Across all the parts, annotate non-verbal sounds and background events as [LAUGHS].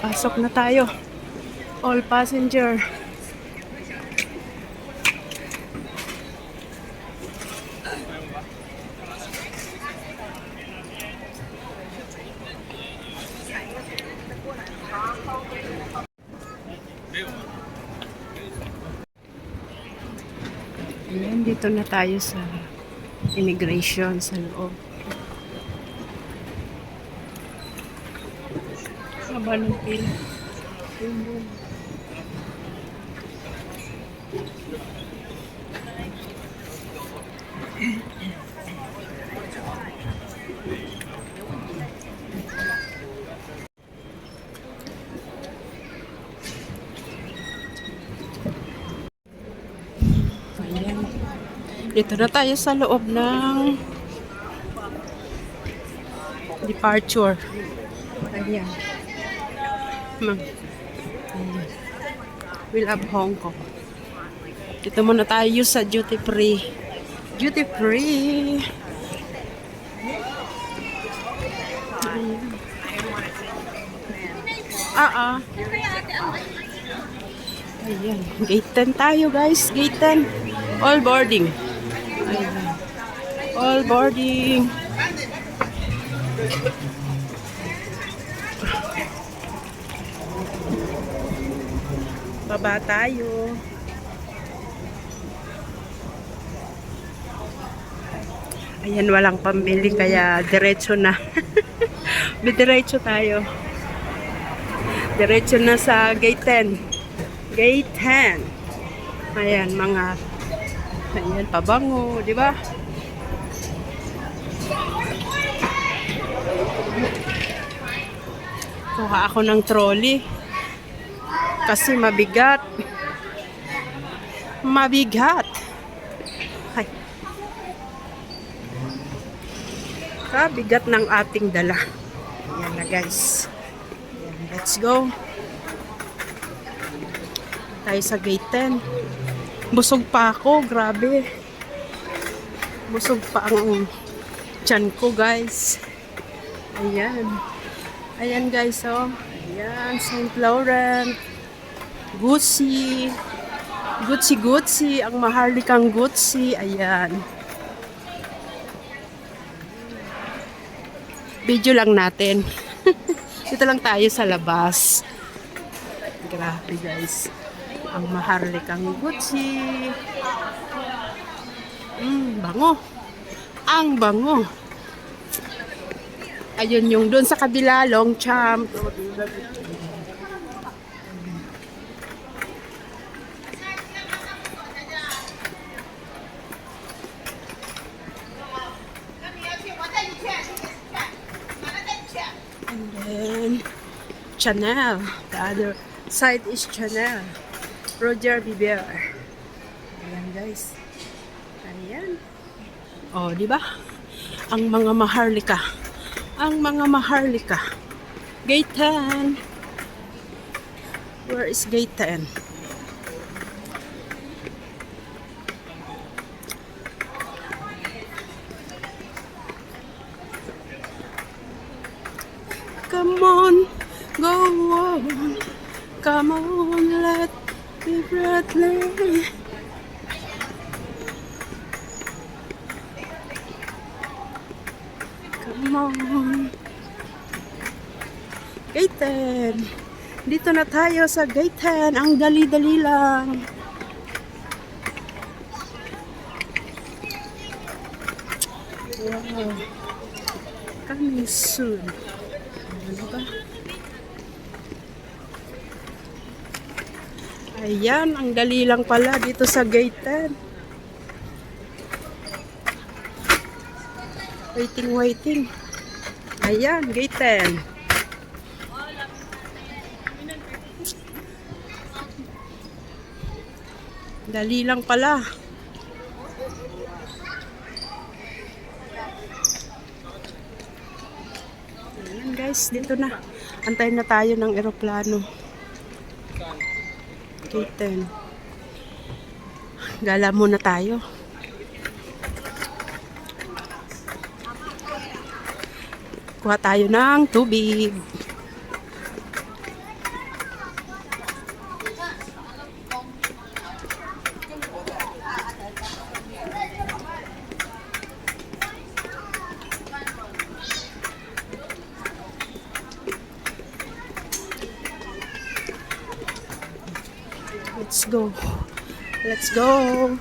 Pasok na tayo. All passenger. Ayan, dito na tayo sa immigration sa loob. Haba ng pila. Dito na tayo sa loob ng departure. Ayan. Ayan. We love Hong Kong. Dito muna tayo sa duty free. Duty free. Ah, ah. Ayan. Gate 10 tayo, guys. Gate 10. All boarding. Ayan. All boarding. Baba tayo. Ayan, walang pambili kaya diretso na. [LAUGHS] Diretso tayo. Diretso na sa gate 10. Gate 10. Ayan, mga ayan, pabango, di ba? Kuha ako ng trolley. Kasi mabigat. Mabigat. Ay. Kabigat ng ating dala. Ayan na guys. Ayan, let's go. Tayo sa gate 10. Busog pa ako, grabe. Busog pa ang tiyan ko guys. Ayan. Ayan guys, oh. Ayan, St. Laurent. Gucci. Gucci Gucci. Ang maharlikang Gucci. Ayan. Video lang natin. [LAUGHS] Dito lang tayo sa labas. Grabe guys. Ang maharlikang Gucci. Mm, bango. Ang bango. Ayun yung doon sa kabila, long champ. And then, Chanel. The other side is Chanel. Roger Biber. Ayan guys. Ayan. Oh, di ba? Ang mga maharlika. Ang mga maharlika. Gate 10. Where is gate 10? Come on, go on. Come on, let me breathe. Come on. Gate 10. Dito na tayo sa gate 10. Ang dali-dali lang. Wow. Coming soon. Ano ba? Ayan, ang dali lang pala dito sa 10. Waiting, waiting. Ayan, 10. Dali lang pala. Ayan guys, dito na. Antayin na tayo ng eroplano. Gate 10. Gala muna tayo. Kuha tayo ng tubig. Let's go. Go.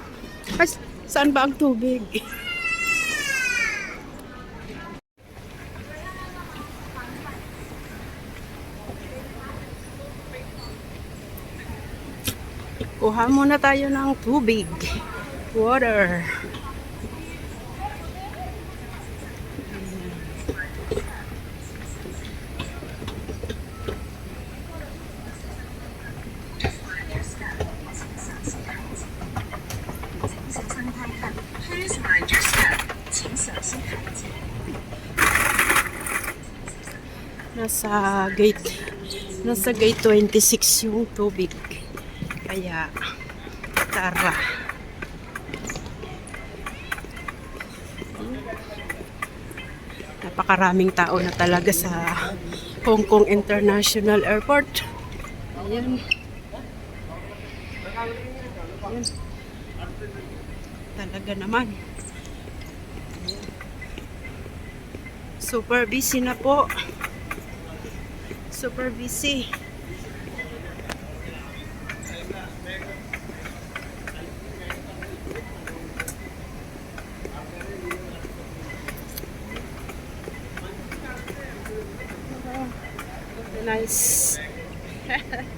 Ay, saan ba ang tubig? Kuha muna tayo ng tubig. Water. Nasa gate nasa gate 26 yung tubig. Kaya tara. Napakaraming tao na talaga sa Hong Kong International Airport. Ayan. Ayan. Talaga naman. Super busy na po. Super busy. Nice. [LAUGHS]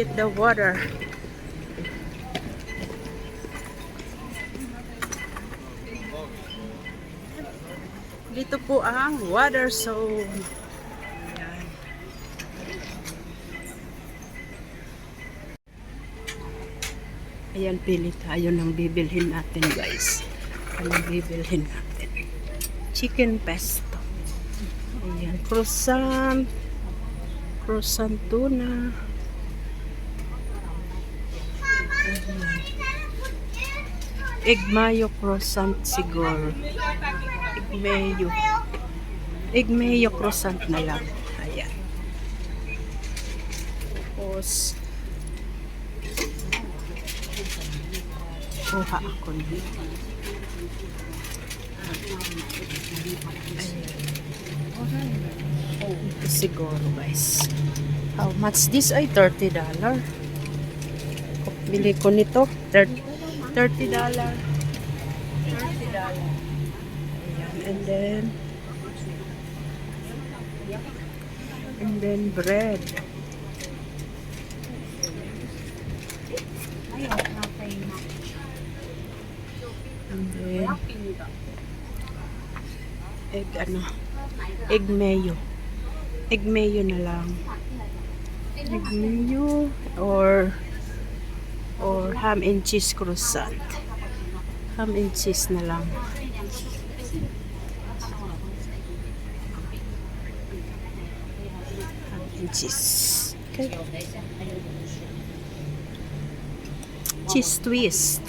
get the water. Dito po ang water zone. Ayan. Ayan, pili tayo ng bibilhin natin guys. Anong bibilhin natin? Chicken pesto. Ayan, croissant. Croissant tuna. Egg mayo croissant siguro. Egg mayo. Egg mayo croissant na lang. Ayan. Tapos, kuha ako nito. Ito siguro guys. How much this ay $30 dollar. Bili ko nito 30 $30 dollar. $30 dollar. Ayan. And then and then bread. And then egg ano egg mayo egg mayo na lang egg mayo or or ham and cheese croissant. Ham and cheese na lang. Ham and cheese. Okay. Cheese twist.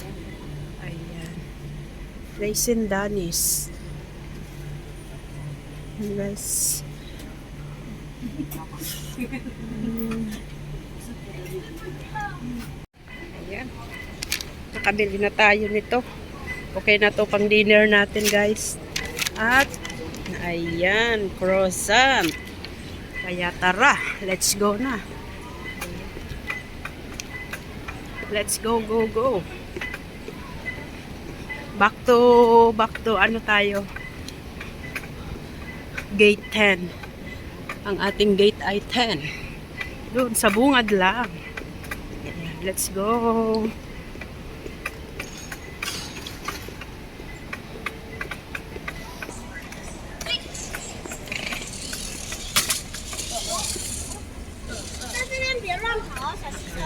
Ayan. Raisin danis. Yes. [LAUGHS] Ayan. Nakabili na tayo nito. Okay na to pang dinner natin guys. At ayan, croissant. Kaya tara, let's go na. Let's go, go, go. Back to, back to ano tayo? Gate 10. Ang ating gate ay 10. Doon sa bungad lang. Let's go.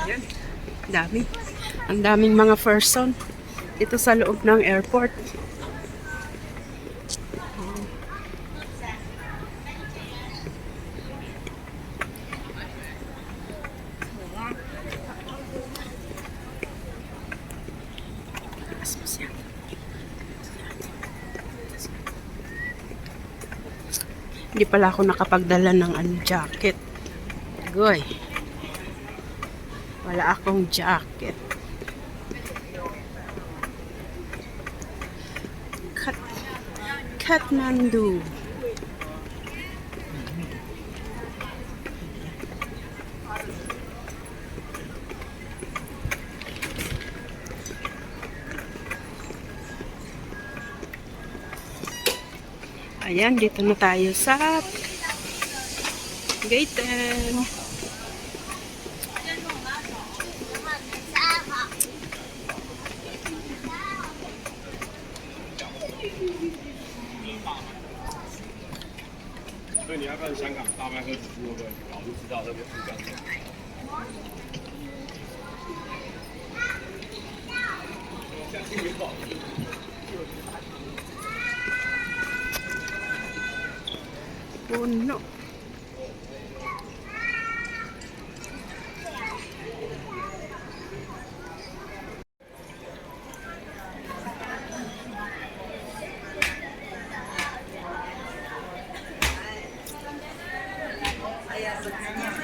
Ayan. Dami. Ang daming mga person dito sa loob ng airport. Hindi pala ako nakapagdala ng ano, jacket. Goy. Wala akong jacket. Kat Kathmandu. Ayan, dito na tayo sa Gaten.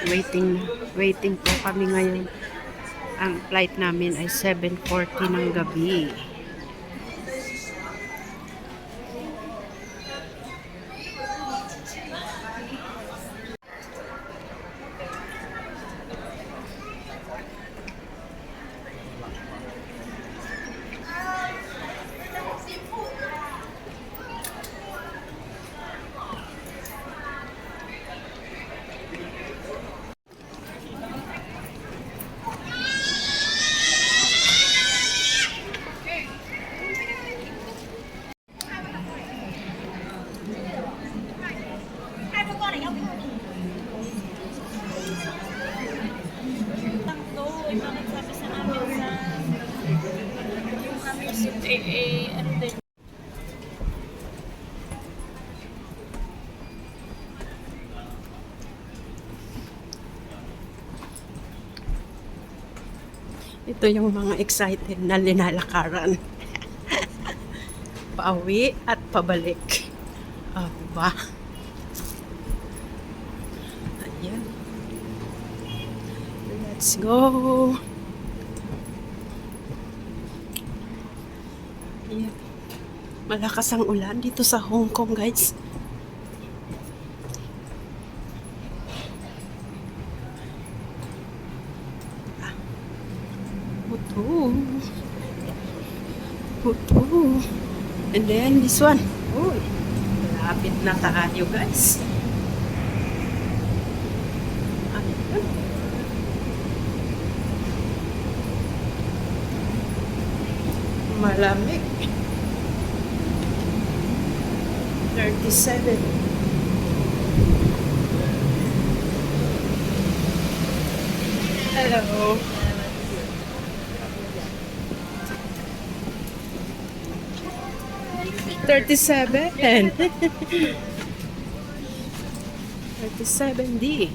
Waiting. Waiting po kami ngayon. Ang flight namin ay 7.40 ng gabi. Ito yung mga excited na linalakaran. Pauwi at pabalik. Ah, ba? Ayan. Let's go. Ayan. Malakas ang ulan dito sa Hong Kong, guys. Puto. Puto. And then this one. Uy. Malapit na tayo guys. Ayan. Malamig. 37. Hello. Thirty-seven. Thirty-seven D.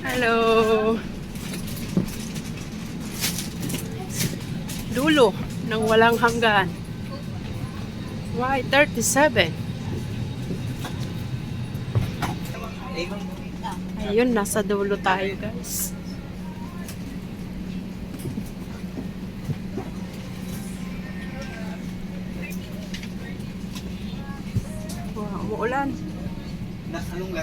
Hello. Dulo ng walang hanggan. Why 37? Ayun, nasa dulo tayo guys. Umuulan. Ay.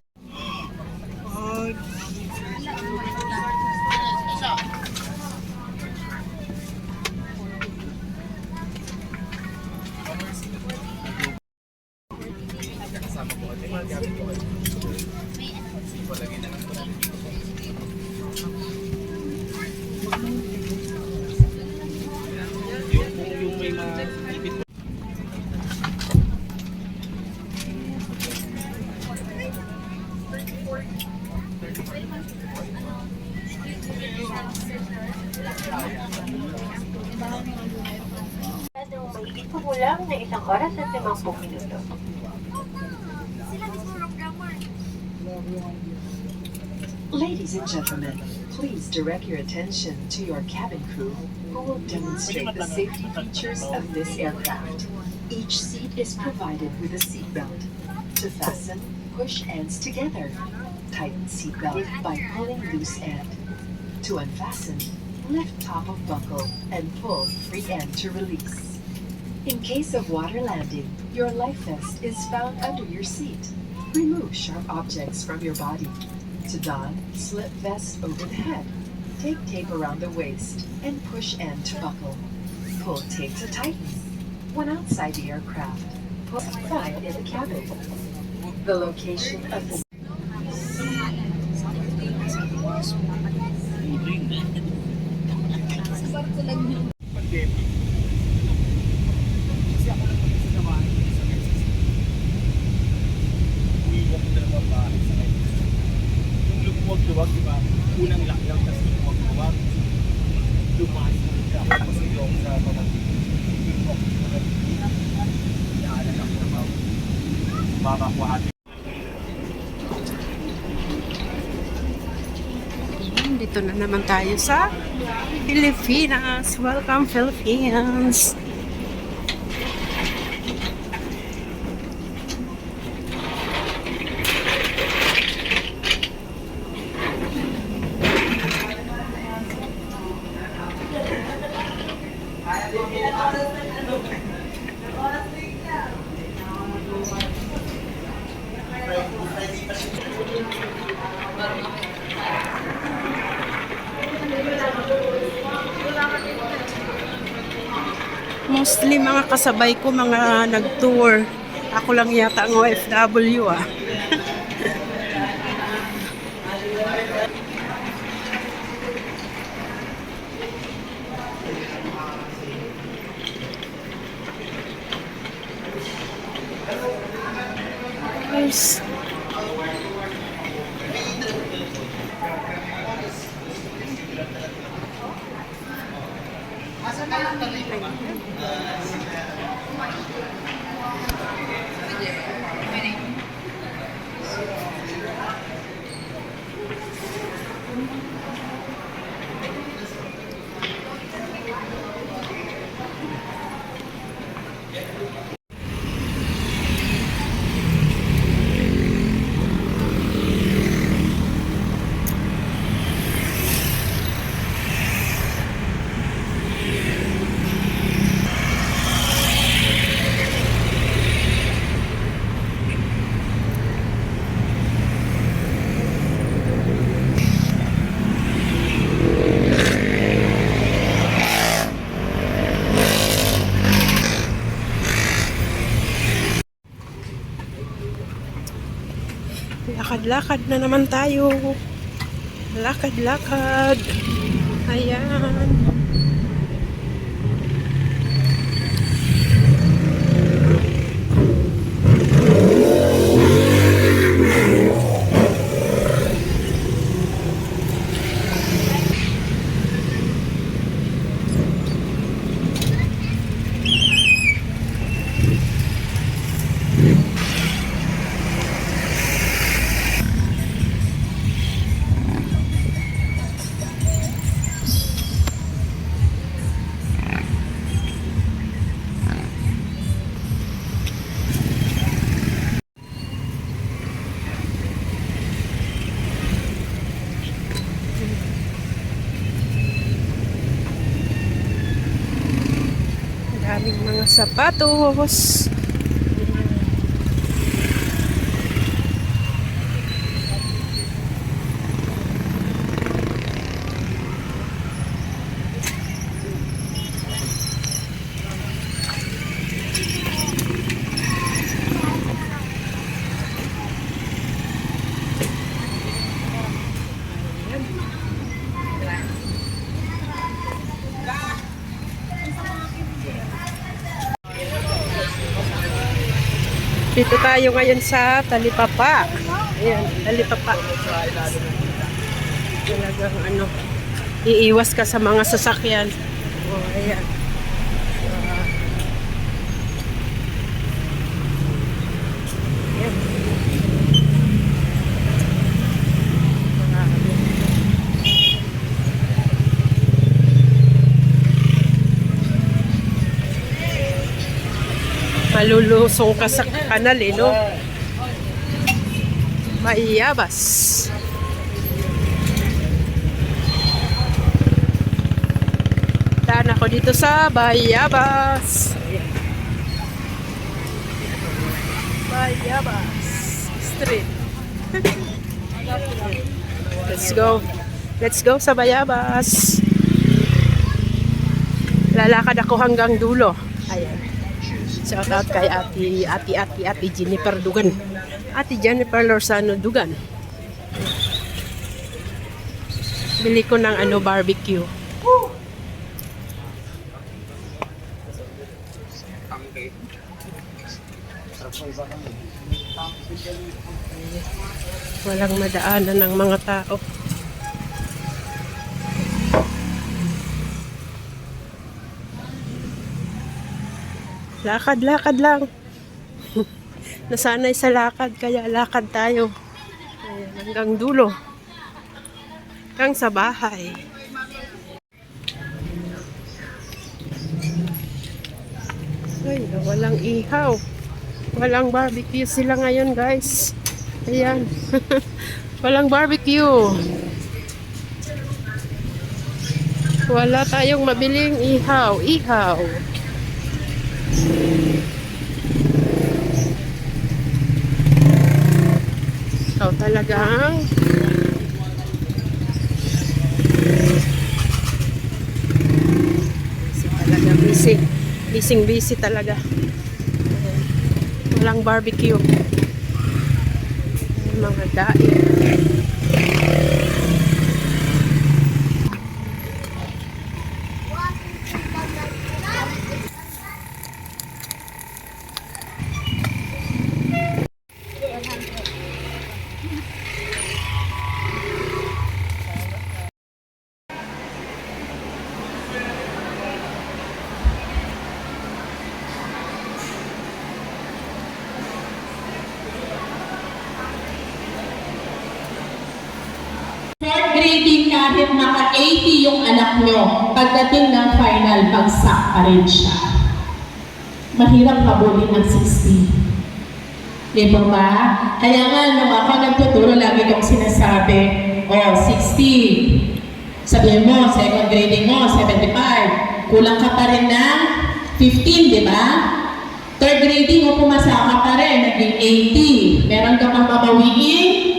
Please direct your attention to your cabin crew who will demonstrate the safety features of this aircraft. Each seat is provided with a seat belt. To fasten, push ends together. Tighten seat belt by pulling loose end. To unfasten, lift top of buckle and pull free end to release. In case of water landing, your life vest is found under your seat. Remove sharp objects from your body. To don, slip vest over the head. Take tape around the waist and push end to buckle. Pull tape to tighten. When outside the aircraft, pull find in the cabin. The location of the naman tayo sa Pilipinas. Welcome, Philippines! Mostly mga kasabay ko mga nag-tour. Ako lang yata ang OFW ah. [LAUGHS] Guys. Lakad-lakad na naman tayo. Lakad-lakad. Sapatos. Dito tayo ngayon sa Talipapa. Ayan, Talipapa. Talagang ano, iiwas ka sa mga sasakyan. Oh, ayan. Ah. Ayan. Marami. Lulusong ka sa kanal eh, no? Maiyabas. Daan ako dito sa Bayabas. Bayabas Street. [LAUGHS] Let's go. Let's go sa Bayabas. Lalakad ako hanggang dulo. Ayan. Shout out kay ati, ati, ati, ati Jennifer Dugan. Ati Jennifer Lorzano Dugan. Bili ko ng ano barbecue. Walang madaanan ng mga tao. Lakad, lakad lang. [LAUGHS] Nasanay sa lakad, kaya lakad tayo. Ayan, hanggang dulo. Hanggang sa bahay. Ay, walang ihaw. Walang barbecue sila ngayon, guys. Ayan. [LAUGHS] walang barbecue. Wala tayong mabiling ihaw. Ihaw. Ikaw talagang busy talaga, busy. Busy, busy talaga. Walang barbecue. Mga daing. Final, bagsak pa rin siya. Mahirap habulin ng 60. Di ba ba? Kaya nga, nung ako nagtuturo, lagi kong sinasabi, oh, 60. Sabihin mo, second grading mo, 75. Kulang ka pa rin ng 15, di ba? Third grading mo, pumasa pa rin, naging 80. Meron ka pang babawiin,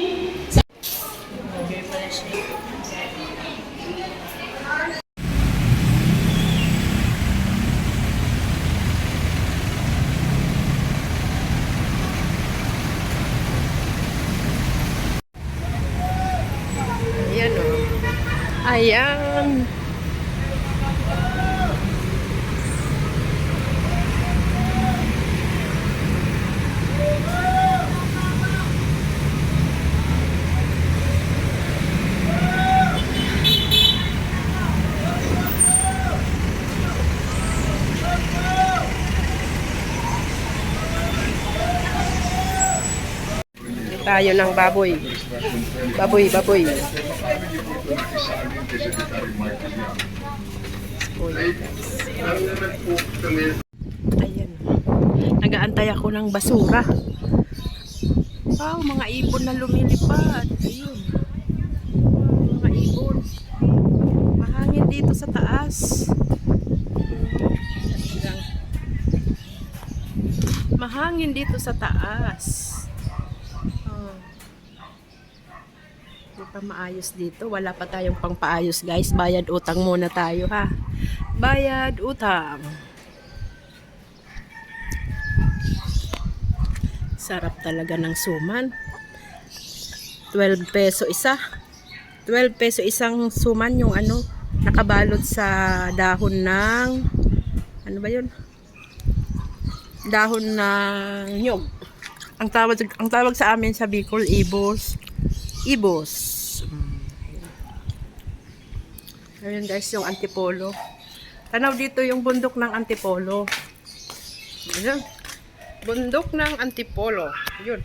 Ayan o. Ayan. Tayo ng baboy. Baboy, baboy. Ayan. Nagaantay ako ng basura. Wow, mga ibon na lumilipad. Ayun. Mga ibon. Mahangin dito sa taas. Mahangin dito sa taas. Oh. Hindi pa maayos dito. Wala pa tayong pangpaayos guys. Bayad utang muna tayo ha. Bayad utang. Sarap talaga ng suman. 12 peso isa. 12 peso isang suman yung ano, nakabalot sa dahon ng ano ba 'yun? Dahon ng nyog. Ang tawag ang tawag sa amin sa Bicol ibos. Ibos. Mm, Ayun guys, yung antipolo. Tanaw dito yung bundok ng antipolo. Ayun. Bundok ng antipolo. Yun.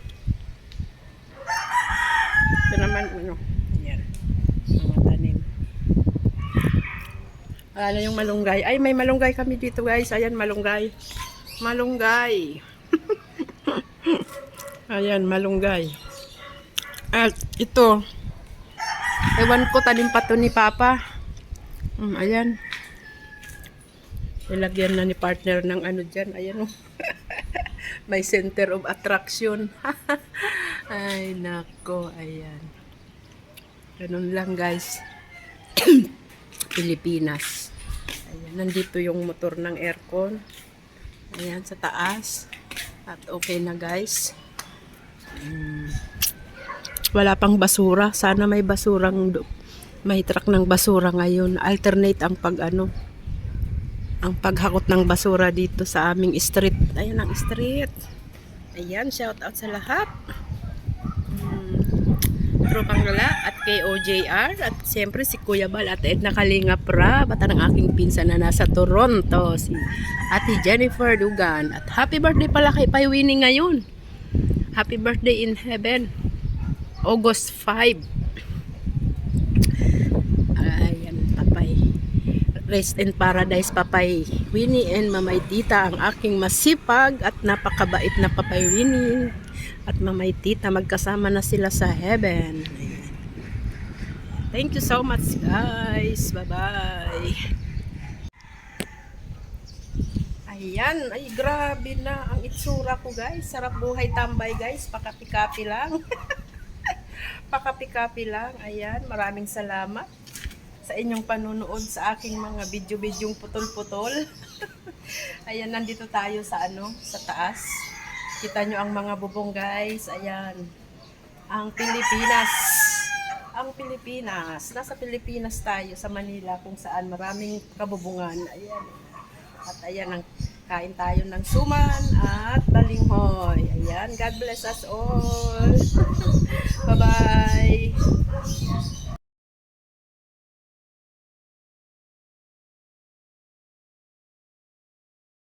Ito naman, ano. Ayan. Mga tanim. Wala na yung malunggay. Ay, may malunggay kami dito guys. Ayan, malunggay. Malunggay. [LAUGHS] Ayan, malunggay. At ito, ewan ko, tanim pa to ni Papa. Mm, ayan. Nilagyan na ni partner ng ano dyan. Ayan oh. [LAUGHS] May center of attraction. [LAUGHS] Ay, nako. Ayan. Ganun lang guys. [CLEARS THROAT] Pilipinas. Ayan, nandito yung motor ng aircon. Ayan, sa taas. At okay na guys. Mm. Wala pang basura. Sana may basurang may truck ng basura ngayon. Alternate ang pag ano ang paghakot ng basura dito sa aming street. Ayan ang street. Ayan, shout out sa lahat. Hmm. Tropang Lala at kay at siyempre si Kuya Bal at Edna Kalinga Pra bata ng aking pinsan na nasa Toronto si Ate Jennifer Dugan at happy birthday pala kay Pai Winnie ngayon happy birthday in heaven August 5 ayan papay. Rest in paradise papay. Winnie and Mamay Tita ang aking masipag at napakabait na papay Winnie. At Mamay Tita magkasama na sila sa heaven. Thank you so much guys. Bye bye Ayan, ay grabe na ang itsura ko guys. Sarap buhay tambay guys. Pakapi-kapi lang. [LAUGHS] Pakapi-kapi lang. Ayan, maraming salamat sa inyong panunood sa aking mga video-bidyong putol-putol. [LAUGHS] Ayan, nandito tayo sa ano, sa taas. Kita nyo ang mga bubong guys. Ayan. Ang Pilipinas. Ang Pilipinas. Nasa Pilipinas tayo sa Manila kung saan maraming kabubungan. Ayan. At ayan, ang Kain tayo ng suman at balinghoy. Ayan, God bless us all. [LAUGHS] Bye-bye.